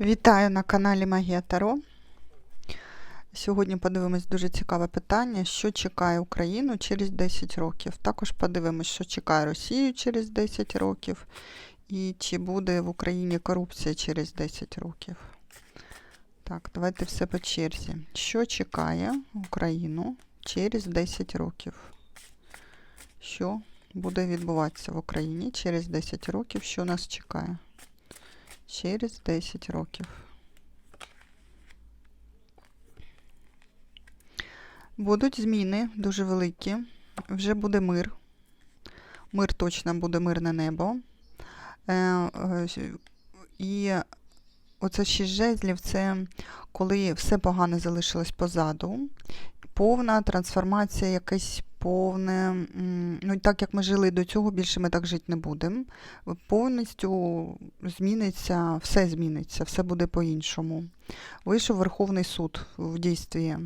Вітаю на каналі Магія Таро. Сьогодні подивимось дуже цікаве питання, що чекає Україну через 10 років. Також подивимось, що чекає Росію через 10 років, і чи буде в Україні корупція через 10 років. Так, давайте все по черзі. Що чекає Україну через 10 років? Що буде відбуватися в Україні через 10 років? Що нас чекає? Через 10 років. Будуть зміни дуже великі. Вже буде мир. Мир точно буде мирне небо. Е, е, І оце шість жезлів це коли все погане залишилось позаду. Повна трансформація, якась повне. Ну, так як ми жили до цього, більше ми так жити не будемо. Повністю зміниться, все зміниться, все буде по-іншому. Вийшов Верховний суд в дійстві.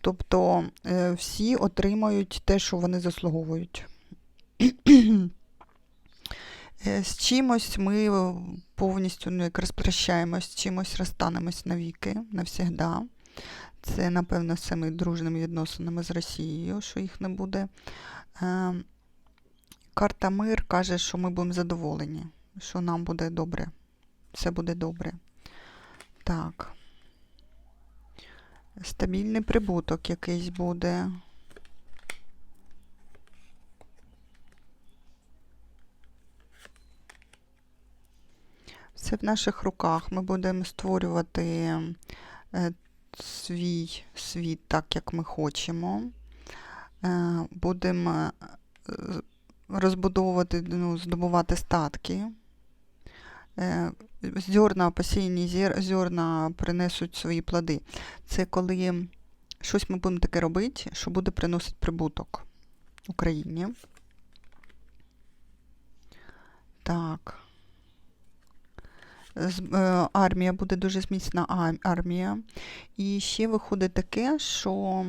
Тобто е, всі отримають те, що вони заслуговують. Е, З чимось ми повністю ну, як розпрощаємось, з чимось розстанемось навіки, навсігда. Це, напевно, з цими дружними відносинами з Росією, що їх не буде. Е, Карта Мир каже, що ми будемо задоволені, що нам буде добре. Все буде добре. Так. Стабільний прибуток якийсь буде. Все в наших руках. Ми будемо створювати е, свій світ так, як ми хочемо. Е, Будемо е, розбудовувати, ну, здобувати статки. Е, Зерна, посіяні зер- зерна принесуть свої плоди. Це коли щось ми будемо таке робити, що буде приносити прибуток Україні. Так. Е, Армія буде дуже зміцна армія. І ще виходить таке, що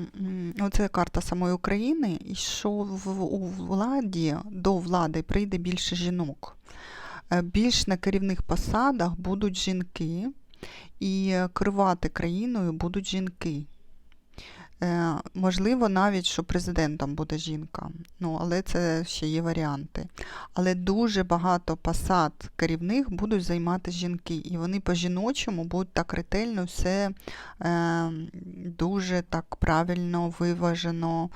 це карта самої України, і що в, у владі до влади прийде більше жінок. Е, Більш на керівних посадах будуть жінки, і керувати країною будуть жінки. Е, Можливо, навіть, що президентом буде жінка. Ну, але це ще є варіанти. Але дуже багато посад керівних будуть займати жінки, і вони по-жіночому будуть так ретельно все е, дуже так правильно, виважено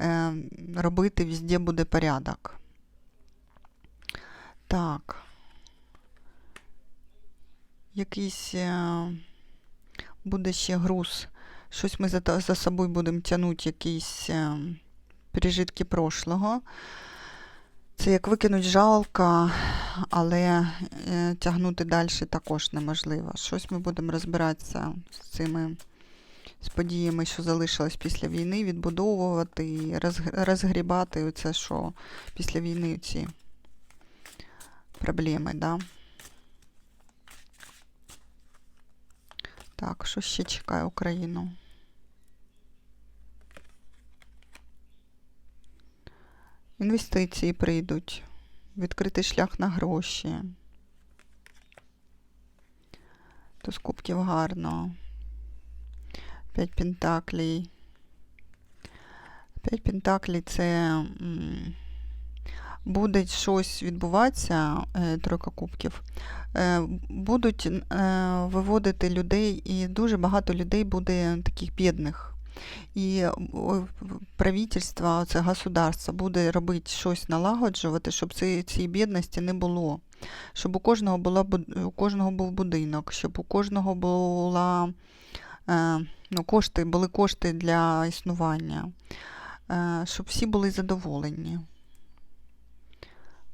е, робити, везде буде порядок. Так. Якийсь е, буде ще груз. Щось ми за, за собою будемо тягнути, якісь е, пережитки прошлого. Це як викинуть жалко, але е, тягнути далі також неможливо. Щось ми будемо розбиратися з цими з подіями, що залишилось після війни, відбудовувати і розгрібати оце, що після війни ці проблеми, да? Так, що ще чекає Україну? Інвестиції прийдуть, відкритий шлях на гроші. Туз кубків гарно. П'ять пентаклей. П'ять пентаклей це буде щось відбуватися, е, тройка кубків. Е, будуть е, виводити людей, і дуже багато людей буде таких бідних. І правительство, це государство буде робити щось налагоджувати, щоб цієї бідності не було. Щоб у кожного, була, у кожного був будинок, щоб у кожного була, е, ну, кошти, були кошти для існування, е, щоб всі були задоволені.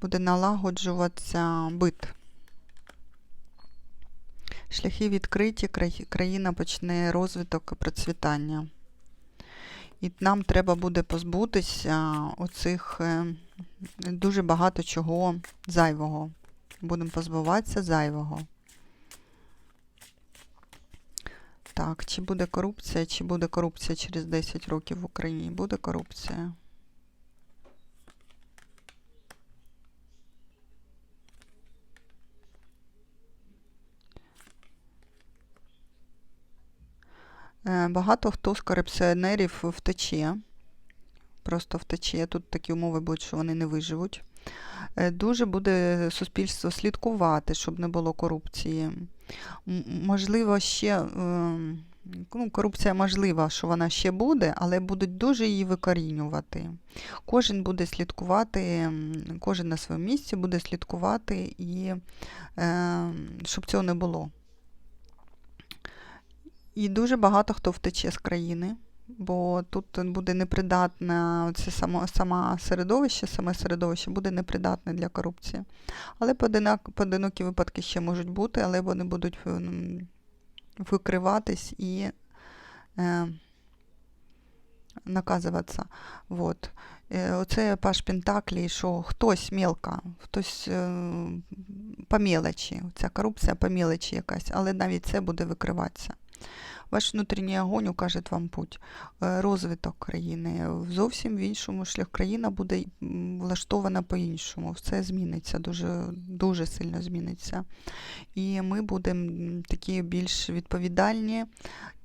Буде налагоджуватися бит. Шляхи відкриті, країна почне розвиток і процвітання. І нам треба буде позбутися оцих е, дуже багато чого зайвого. Будемо позбуватися зайвого. Так, чи буде корупція, чи буде корупція через 10 років в Україні? Буде корупція. Е, Багато хто з корупціонерів втече. Просто втече. Тут такі умови будуть, що вони не виживуть. Е, Дуже буде суспільство слідкувати, щоб не було корупції. Можливо, ще ем, ну, корупція можлива, що вона ще буде, але будуть дуже її викорінювати. Кожен буде слідкувати, кожен на своєму місці буде слідкувати, і е, щоб цього не було. І дуже багато хто втече з країни, бо тут буде непридатне це само, саме середовище, саме середовище буде непридатне для корупції. Але поодинак, поодинокі випадки ще можуть бути, але вони будуть викриватись і е, наказуватися. Вот. Е, Оце паш Пентаклі, що хтось мелко, хтось е, по мелочі, ця корупція по мелочі якась, але навіть це буде викриватися. Ваш внутрішній огонь укаже вам путь. Е, Розвиток країни зовсім в іншому шлях. Країна буде влаштована по-іншому. Все зміниться, дуже, дуже сильно зміниться. І ми будемо такі більш відповідальні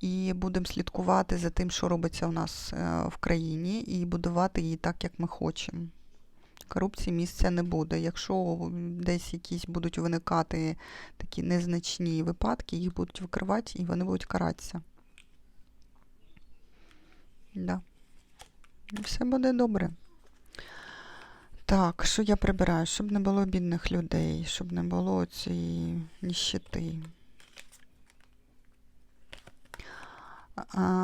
і будемо слідкувати за тим, що робиться у нас е, в країні, і будувати її так, як ми хочемо. Корупції місця не буде. Якщо десь якісь будуть виникати такі незначні випадки, їх будуть викривати і вони будуть каратися. Да. Все буде добре. Так, що я прибираю? Щоб не було бідних людей, щоб не було цієї ніщити. А,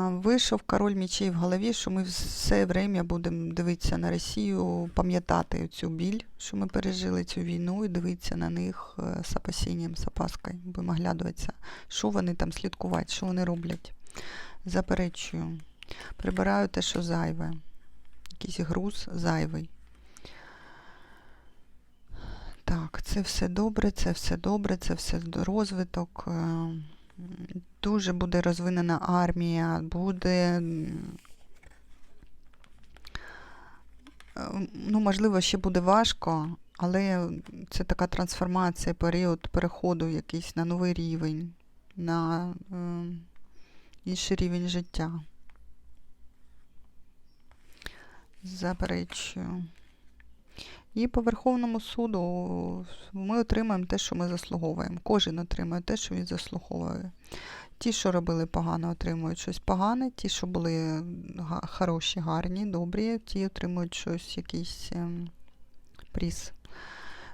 Вийшов король мечей в голові, що ми все время будемо дивитися на Росію, пам'ятати цю біль, що ми пережили цю війну, і дивитися на них е, з опасінням, з опаскою. Будемо оглядуватися, що вони там слідкувати, що вони роблять. Заперечую. Прибираю те, що зайве. Якийсь груз зайвий. Так, це все добре, це все добре, це все розвиток. Дуже буде розвинена армія, буде. Ну, можливо, ще буде важко, але це така трансформація, період переходу якийсь на новий рівень, на е, інший рівень життя. Заперечую. І по Верховному суду ми отримаємо те, що ми заслуговуємо. Кожен отримує те, що він заслуговує. Ті, що робили погано, отримують щось погане, ті, що були хороші, гарні, добрі, ті отримують щось, якийсь ем, приз.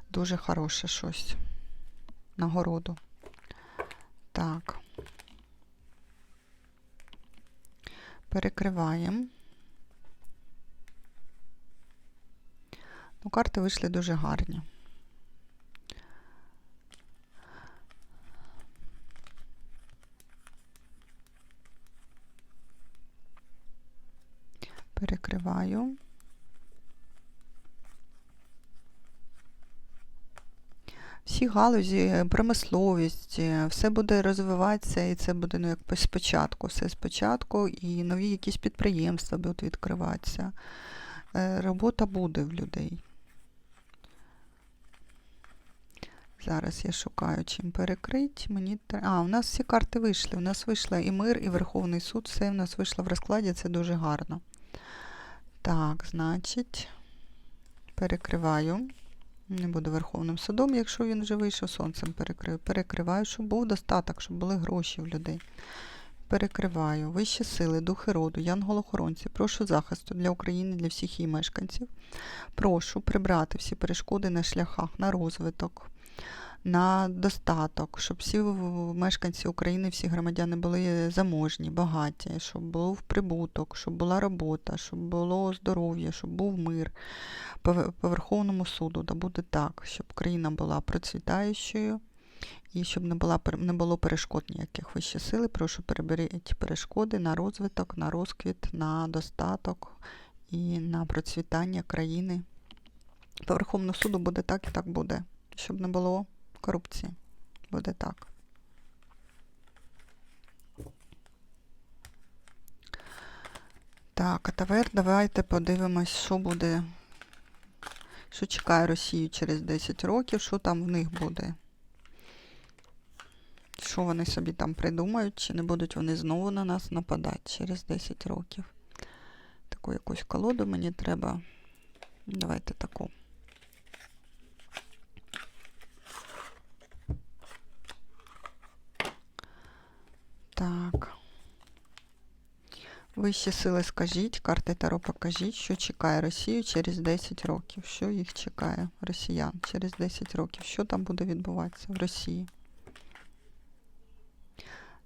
Дуже хороше щось. Нагороду. Так. Перекриваємо. Ну, карти вийшли дуже гарні. Перекриваю. Всі галузі, промисловість, все буде розвиватися, і це буде ну, як спочатку. Все спочатку, і нові якісь підприємства будуть відкриватися. Е, Робота буде в людей. Зараз я шукаю, чим перекрити. Мені А, у нас всі карти вийшли. У нас вийшла і мир, і Верховний суд. Все у нас вийшло в розкладі, це дуже гарно. Так, значить, перекриваю. Не буду Верховним судом, якщо він вже вийшов, сонцем перекрию. Перекриваю, щоб був достаток, щоб були гроші в людей. Перекриваю. Вищі сили, духи роду, янголохоронці. Прошу захисту для України, для всіх її мешканців. Прошу прибрати всі перешкоди на шляхах, на розвиток, на достаток, щоб всі мешканці України, всі громадяни були заможні, багаті, щоб був прибуток, щоб була робота, щоб було здоров'я, щоб був мир. По, Верховному суду да буде так, щоб країна була процвітаючою і щоб не, була, не було перешкод ніяких вищі сили. Прошу переберіть перешкоди на розвиток, на розквіт, на достаток і на процвітання країни. По Верховному суду буде так і так буде, щоб не було корупції. Буде так. Так, а тепер давайте подивимось, що буде, що чекає Росію через 10 років, що там в них буде. Що вони собі там придумають, чи не будуть вони знову на нас нападати через 10 років. Таку якусь колоду мені треба. Давайте таку. Так. Вищі сили скажіть, карти Таро покажіть, що чекає Росію через 10 років. Що їх чекає, росіян, через 10 років. Що там буде відбуватися в Росії?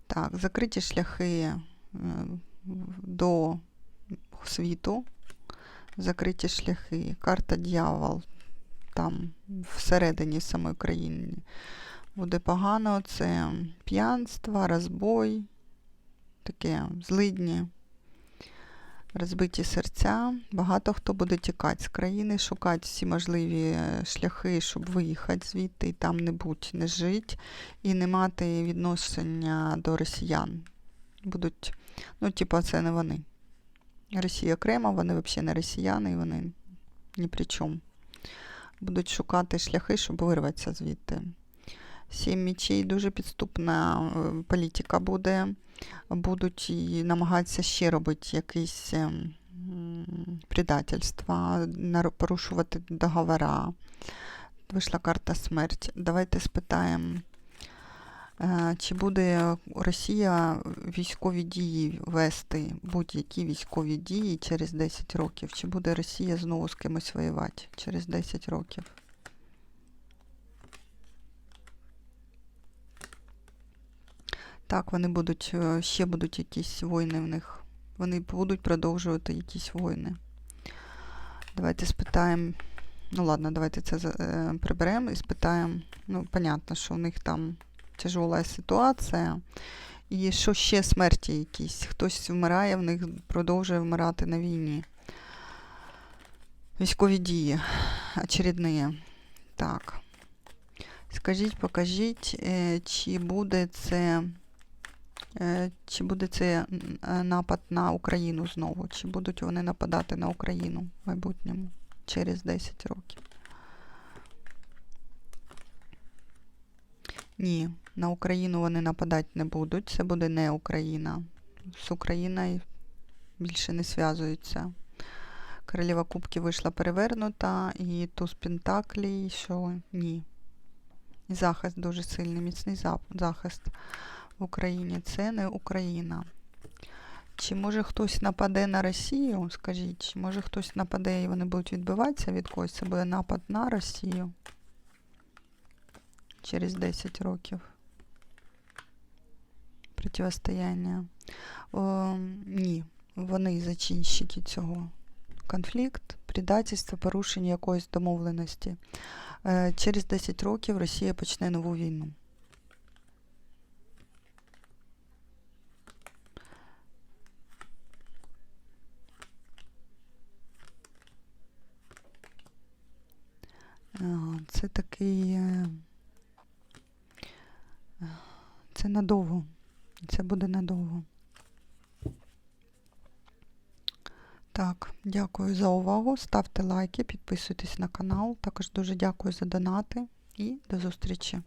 Так, закриті шляхи е, до світу, закриті шляхи, карта дьявол там всередині самої країни. Буде погано, це п'янство, розбой, таке злидні, розбиті серця. Багато хто буде тікати з країни, шукати всі можливі е, шляхи, щоб виїхати звідти і там не бути, не жити і не мати відношення до росіян. Будуть, ну, типу, це не вони. Росія окремо, вони взагалі не росіяни, і вони ні при чому. Будуть шукати шляхи, щоб вирватися звідти. Сім мічей дуже підступна е, політика буде. Будуть намагатися ще робити якісь ем, предательства, порушувати договора. Вийшла карта смерть. Давайте спитаємо, е, чи буде Росія військові дії вести, будь-які військові дії через 10 років? Чи буде Росія знову з кимось воювати через 10 років? Так, вони будуть, е, ще будуть якісь війни в них. Вони будуть продовжувати якісь війни. Давайте спитаємо. Ну ладно, давайте це е, приберемо і спитаємо. Ну, понятно, що в них там тяжела ситуація. І що ще смерті якісь? Хтось вмирає, в них продовжує вмирати на війні. Військові дії очередні. Так. Скажіть, покажіть, е, чи буде це. Е, Чи буде це е, напад на Україну знову? Чи будуть вони нападати на Україну в майбутньому через 10 років? Ні, на Україну вони нападати не будуть. Це буде не Україна. З Україною більше не зв'язуються. Королева Кубки вийшла перевернута, і туз Пентаклій, що ні. Захист дуже сильний, міцний захист в Україні. Це не Україна. Чи може хтось нападе на Росію? Скажіть, чи може хтось нападе і вони будуть відбиватися від когось? Це буде напад на Росію через 10 років. Противостояння. Ні, вони зачинщики цього. Конфлікт, предательство, порушення якоїсь домовленості. Е, Через 10 років Росія почне нову війну. Це такий. е, Це надовго. Це буде надовго. Так, дякую за увагу. Ставте лайки, підписуйтесь на канал. Також дуже дякую за донати і до зустрічі.